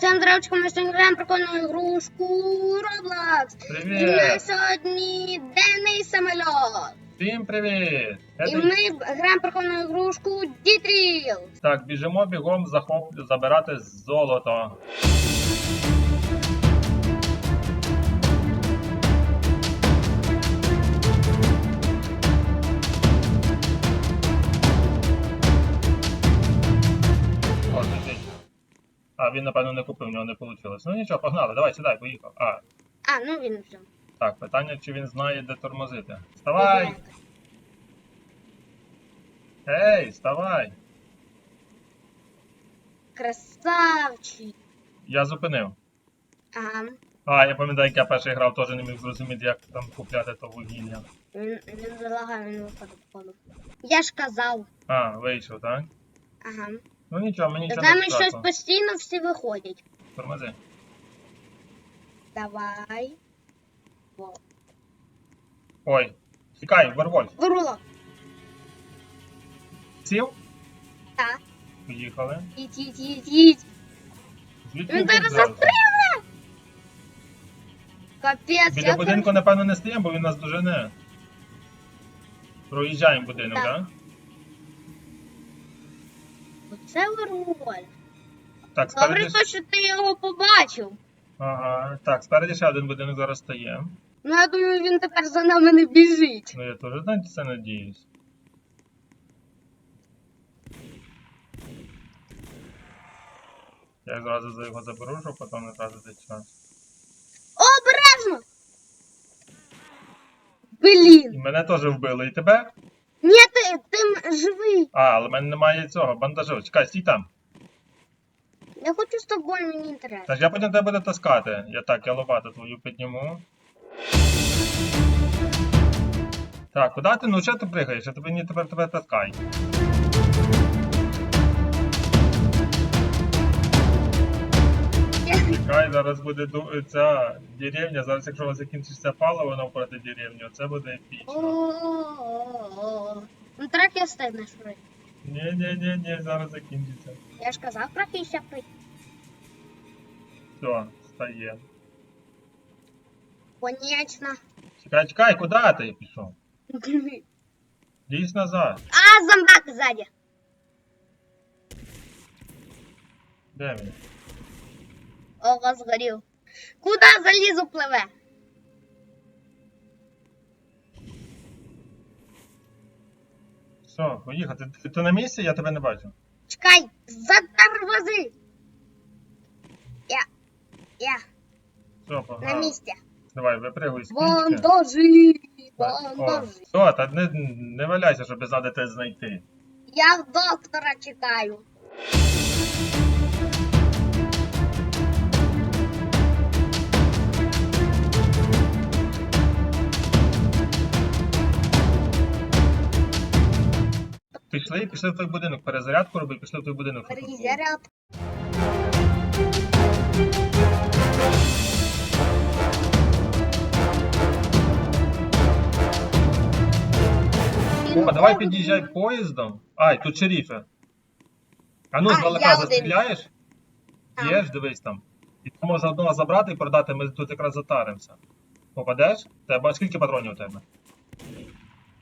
Всем здравочка, ми сьогодні граємо прикольну ігрушку Roblox. І Привіт! нас сьогодні денний самольот. Всім привіт! І Це- ми граємо прикольну ігрушку Дітріл. Так, біжимо бігом захоп... забирати золото. А, він, напевно, не купив, у нього не вийшло. Ну нічого, погнали, давай, сідай, поїхав. А, А, ну він вже. так, питання, чи він знає, де тормозити. Вставай! Ей, вставай! Красавчик. Я зупинив. Ага. А, я пам'ятаю, як я перший грав, теж не міг зрозуміти, як там купляти то вугілля. Він, він залагав, він виходив походу. Я ж казав. А, вийшов, так? Ага. Ну нічого, мені З нічого нами не щось страшно. постійно всі виходять. Тормози. Давай. Во. Ой, тікай, Вервольф. Вирула. Сів? Так. Поїхали. Їдь, їдь, їдь, їдь. Звідки Він зараз застрибне. Капець, Біля я будинку, напевно, не стоїмо, бо він нас дожене. Проїжджаємо будинок, Так. так? Це Вирула. Так, Добре, то, що ти його побачив. Ага, так, спереді ще один будинок зараз стає. Ну, я думаю, він тепер за нами не біжить. Ну я теж на це надіюсь. Я зразу за його заберу, щоб потім не тратити час. Обережно! І Блін. мене теж вбили, і тебе? Ні, ти, ти м- живий. А, але в мене немає цього, бандажу. Чекай, стій там. Я хочу з тобою, мені інтересно. Та ж я потім тебе буду таскати. Я так, я лопату твою підніму. Так, куди ти? Ну що ти пригаєш? Я тобі не тепер тебе таскай. Чекай, зараз буде ця деревня. Зараз, якщо у вас закінчиться паливо навпроти деревні, це буде епічно. Трак я стигнеш пройти. Ні, ні, ні, ні, зараз закінчиться. Я ж казав, трохи ще пройти. Все, стає. Конечно. Чекай, чекай, куди ти пішов? Лізь назад. А, зомбак сзади. Де він? Ого, згорів. Куда залізу пливе? Все, поїхати. Ти, ти на місці, я тебе не бачу. Чекай, затормози. Я, я Все, на місці. Давай, випригуй з пічки. Бандажі, О, бандажі. все, та не, не валяйся, щоб задати знайти. Я доктора чекаю. Пішли, пішли в той будинок, перезарядку роби, пішли в той будинок. що тут. Перезаряд. О, давай під'їжджай поїздом. Ай, тут шеріфи. А ну, А, здалека я один. застріляєш? Є ж, дивись там. І там можна одного забрати і продати, ми тут якраз затаримося. Попадеш? Тебе, скільки патронів у тебе?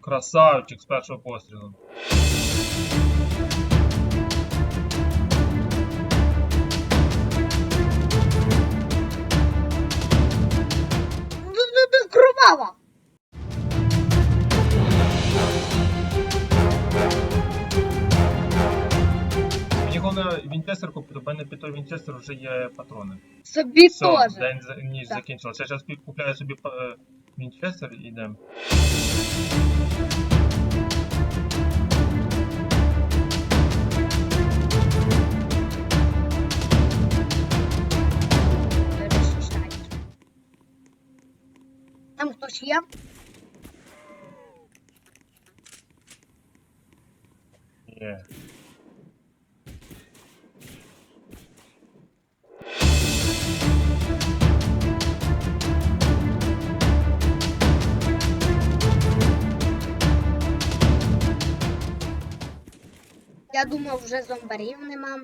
Красавчик з першого пострілу. Кровава. Мені головне Вінчестер купити, мене під той Вінчестер вже є патрони. Собі Все, теж. день за- ніч Так. закінчився. Я зараз купляю собі е, Вінчестер і йдемо. Там хтось є? Є. Я думав, вже зомбарів нема.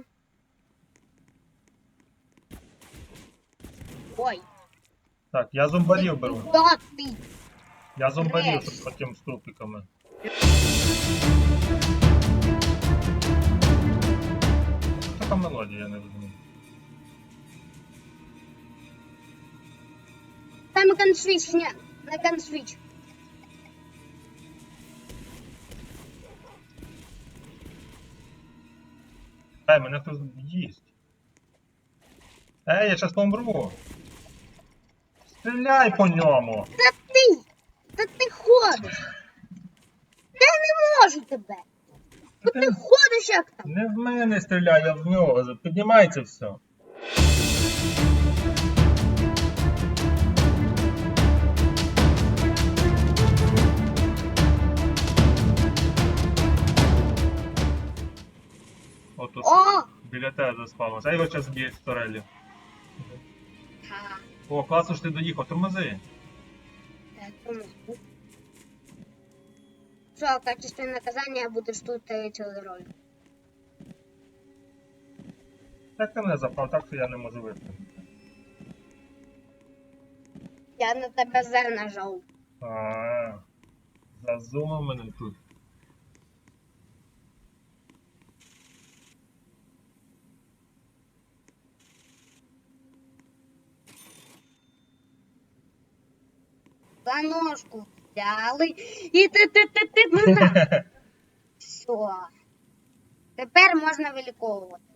Ой, Так, я зомбарів беру. Я зомбарів Треш. з таким струпиками. Що така мелодія, я не розумію. Там на консвич, не, на Ей, мене хтось їсть. Ей, я щас помру. Стріляй по ньому. Та ти, та ти ходиш. Я не можу тебе. Та ти ходиш як там. Не в мене стріляй, а в нього. Піднімається все. Отут О! біля тебе заспалося. А його зараз б'ють з турелі. О, класно, що ти доїхав, тормози. так, помогу. Что, в качестве наказания будешь тут стоять цілу роль. Як ти мене запав, так що я не можу випустити. Я на тебе З нажав. А, зазумав мене тут. За ножку взяли. І ти ти ти ти ну на. Все. Тепер можна виліковувати.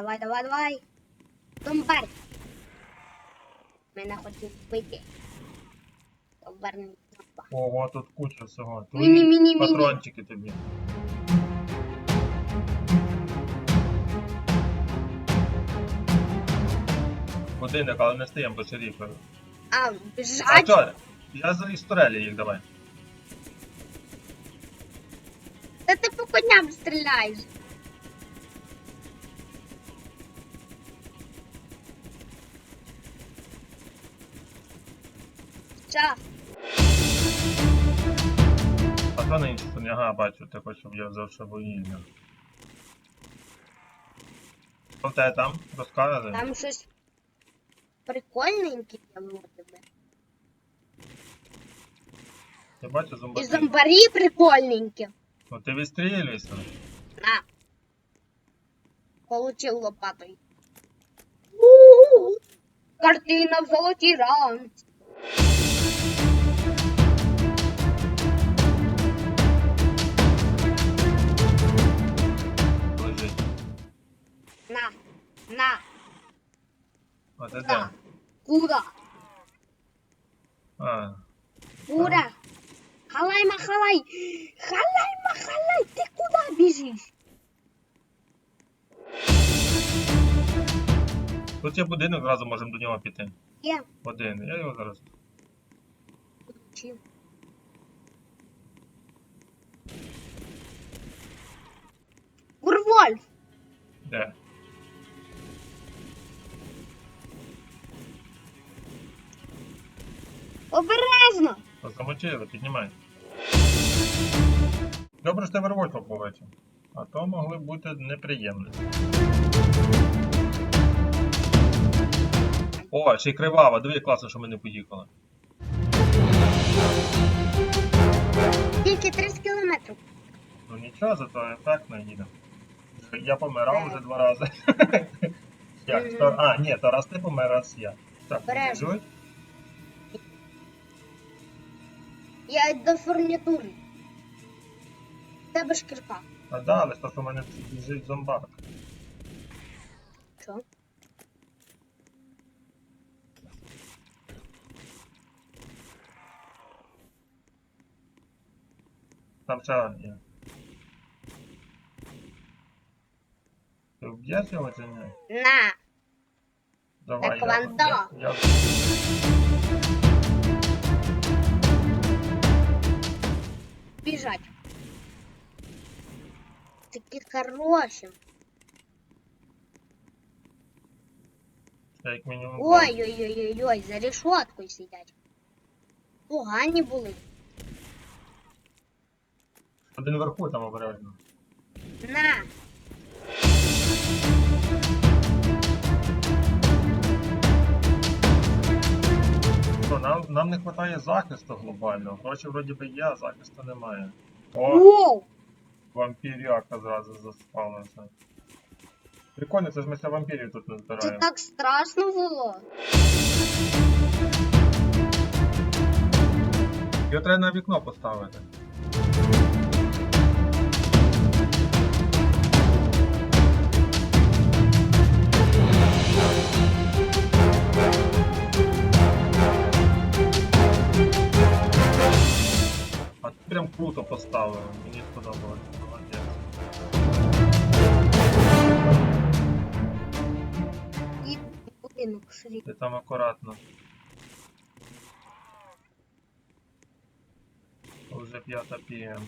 Давай, давай, давай. Зомбар. Мене хотів вбити. Зомбарний зомбар. Ого, тут куча всього. Тут Міні-міні-міні. патрончики тобі. Годинник, але не стаємо по шеріфою. А, А біжать. що? Я за із їх давай. Та ти по коням стріляєш. Час. То на ага, бачу, ти хочеш, щоб я взяв ще вугілля. Що в тебе там? Розказуй. Там щось прикольненьке там у тебе. Я бачу І зомбарі прикольненькі. Ну ти відстрілюйся. На. Получил лопатой. Картина в золотій рамці. На. На. Де? На. Куда? А, Куда? Халай махалай. Халай махалай. Ты куда бежишь? тут є будинок, зразу можемо до нього піти. Я Один. Я його зараз. Чим? Гурвольф. Де? Обережно. Замочили, піднімай. Добре, що ти Вервольфа побачив. А то могли бути неприємності. О, ще й кривава, диви, класно, що ми не поїхали. Тільки 30 кілометрів. Ну нічого, зато ефектно їде. Я помирав вже два рази. Як? А, ні, то раз ти помер, раз я. Так, Обережно. Я до фурнітури. Тебе шкірка. А да, але що в мене біжить зомбак. Що? Там ще є. Ти вб'єш його чи ні? На. Давай, я, я, я... Біжать. такі хороші. Два. Ой-ой-ой-ой, за решеткою сидять. Погані були. Один вверху там обережно. На. Що, нам, нам не вистачає захисту глобального. Гроші вроді би є, а захисту немає. О, вампіряка зразу заспавнився. Прикольно, це ж ми ще вампірів тут не Це так страшно було. Його треба на вікно поставити. Прям круто поставили, мені сподобалось. Молодець. І будинок. Ти там акуратно. Уже п'ята п'єм.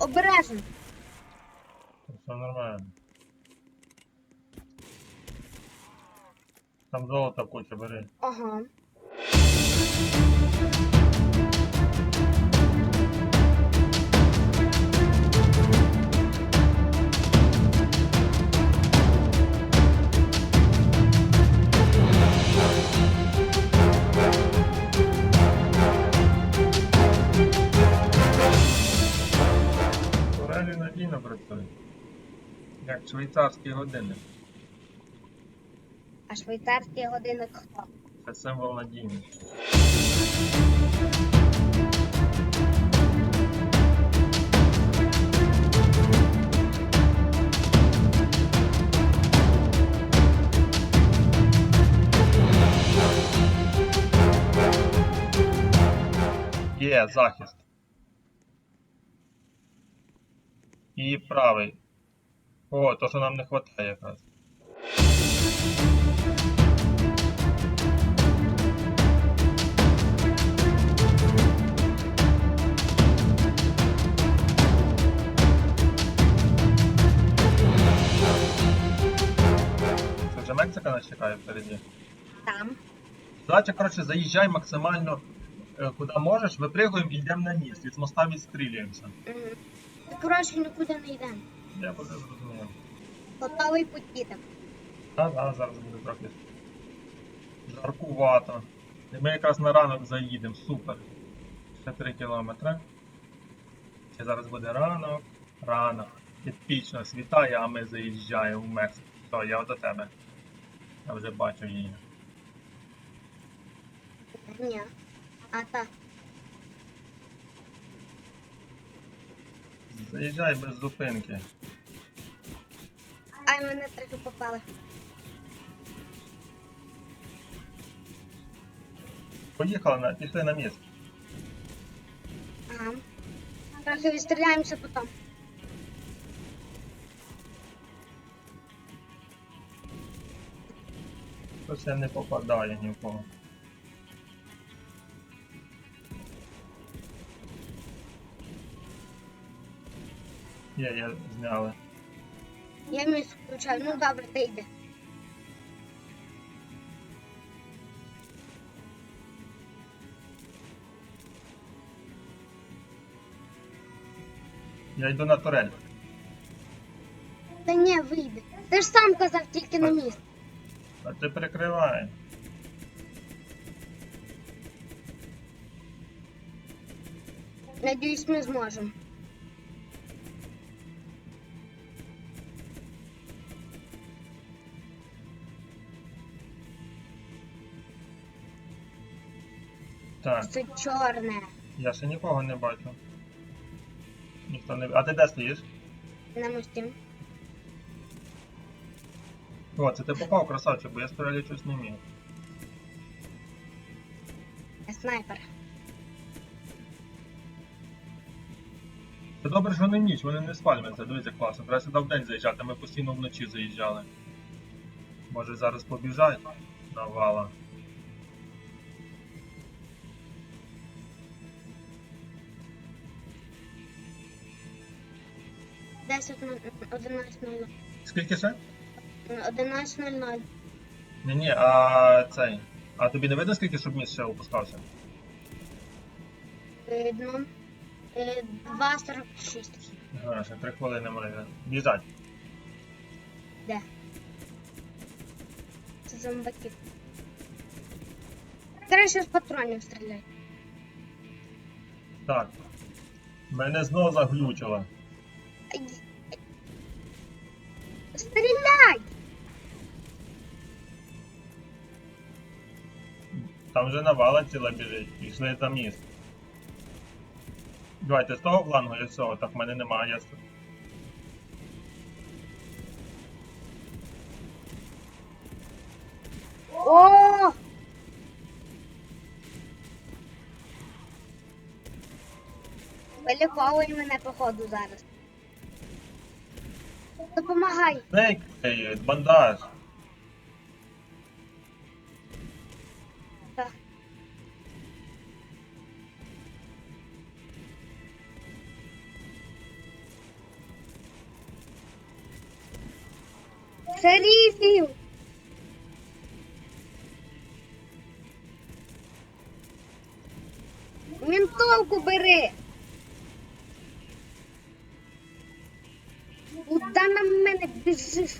Обережно. Все нормально. Там золото куча бери. Ага. Надійно працюють. Як швейцарський годинник. А швейцарський годинник хто? Це символ надійності. Є захист. І правий. О, то, що нам не вистачає якраз. Це вже Мексика нас чекає впереді. Там. Задача, коротше, заїжджай максимально е, куди можеш, випригуємо і йдемо на ніс. Від моста відстрілюємося. Угу. Коротше, нікуди не йдемо. Я буде зрозумів. Готовий потіти. А, а, зараз буде трохи жаркувато. І ми якраз на ранок заїдемо, супер. Ще 3 кілометри. І зараз буде ранок, ранок. Епічно світає, а ми заїжджаємо в Мексику. Все, я до тебе. Я вже бачу її. Ні. А так. Заїжджай без зупинки. Ай, мене трохи попали. Поїхали на, пішли на місце. Ага. Трохи відстріляємося потім. Щось я не попадає ні в кого. Є, є, зняли. Я місць включаю. Ну добре, ти йди. Я йду на турель. Та ні, вийди. Ти ж сам казав тільки на місць. А ти перекривай. Надіюсь, ми зможемо. Так, Це чорне. я ще нікого не бачу. Ніхто не. А ти де стоїш? На мості. О, це ти попав, красавчик, бо я стріляти щось не. Я снайпер. Це добре, що не ніч, вони не спальмяться, дивіться класно. Треба сюди вдень заїжджати, ми постійно вночі заїжджали. Може зараз побіжать навала. Десять одинадцять нуль Скільки ще? Одинадцять нуль ноль. Ні, ні, а цей. А тобі не видно, скільки щоб місць ще опускався? Видно. Е, Два сорок шість. Ага, ще три хвилини майже. Біжать. Де? Це зомбаки. Краще з патронів стріляй. Так. Мене знову заглючило. Стріляй! Там вже навала ціла біжить. Пішли за міст. Давайте з того флангу і з цього, так в мене немає. Я... с- О! Виліковуй мене походу зараз. Допомагай. Ей, ей, бандаж. Так. Шерифів! Ментовку бери! Мене біжиш?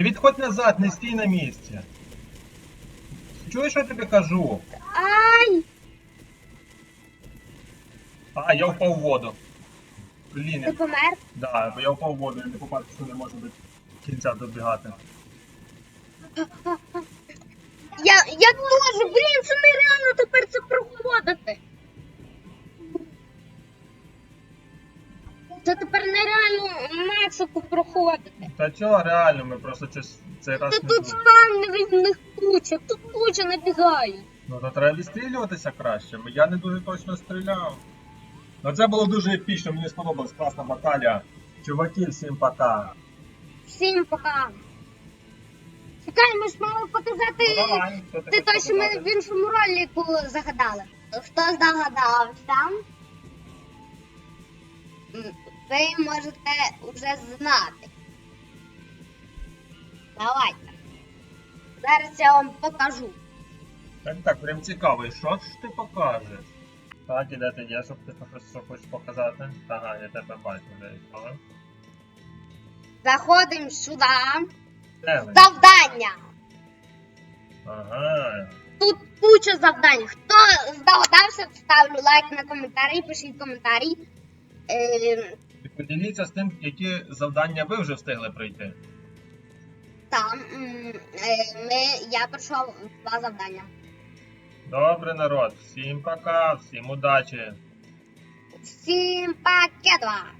Відходь назад, не стій на місці. Чуєш, що я тобі кажу? Ай! А, я впав в воду. Блін, Ти помер? да, бо я впав в воду, я не попав, що не можу до кінця добігати. Я, я теж, блін, це нереально тепер це проходити. Це тепер нереально Мексику проходити. Та чого, реально, ми просто щось цей раз Та не тут зробили. спавни від них куча, тут куча набігає. Ну то треба відстрілюватися краще, бо я не дуже точно стріляв. Ну це було дуже епічно, мені сподобалась класна баталія. Чуваки, всім пока. Всім пока. Чекай, ми ж мали показати Ну, давай, що ти хочеш що ми показати? в іншому ролику загадали. Хто здогадався? м, Ви можете вже знати. Давайте. Зараз я вам покажу. Так, так, прям цікаво, і що ж ти покажеш? Так, і де ти є, щоб ти щось хочеш показати? Ага, я тебе бачу, де і Заходимо сюди. Де ви? Завдання. Ага. Тут куча завдань. Хто здогадався, ставлю лайк на коментарі, пишіть коментарі. Е, І поділіться з тим, які завдання ви вже встигли пройти. там е, ми, я пройшов два завдання. Добре, народ, всім пока, всім удачі. Всім пакетова!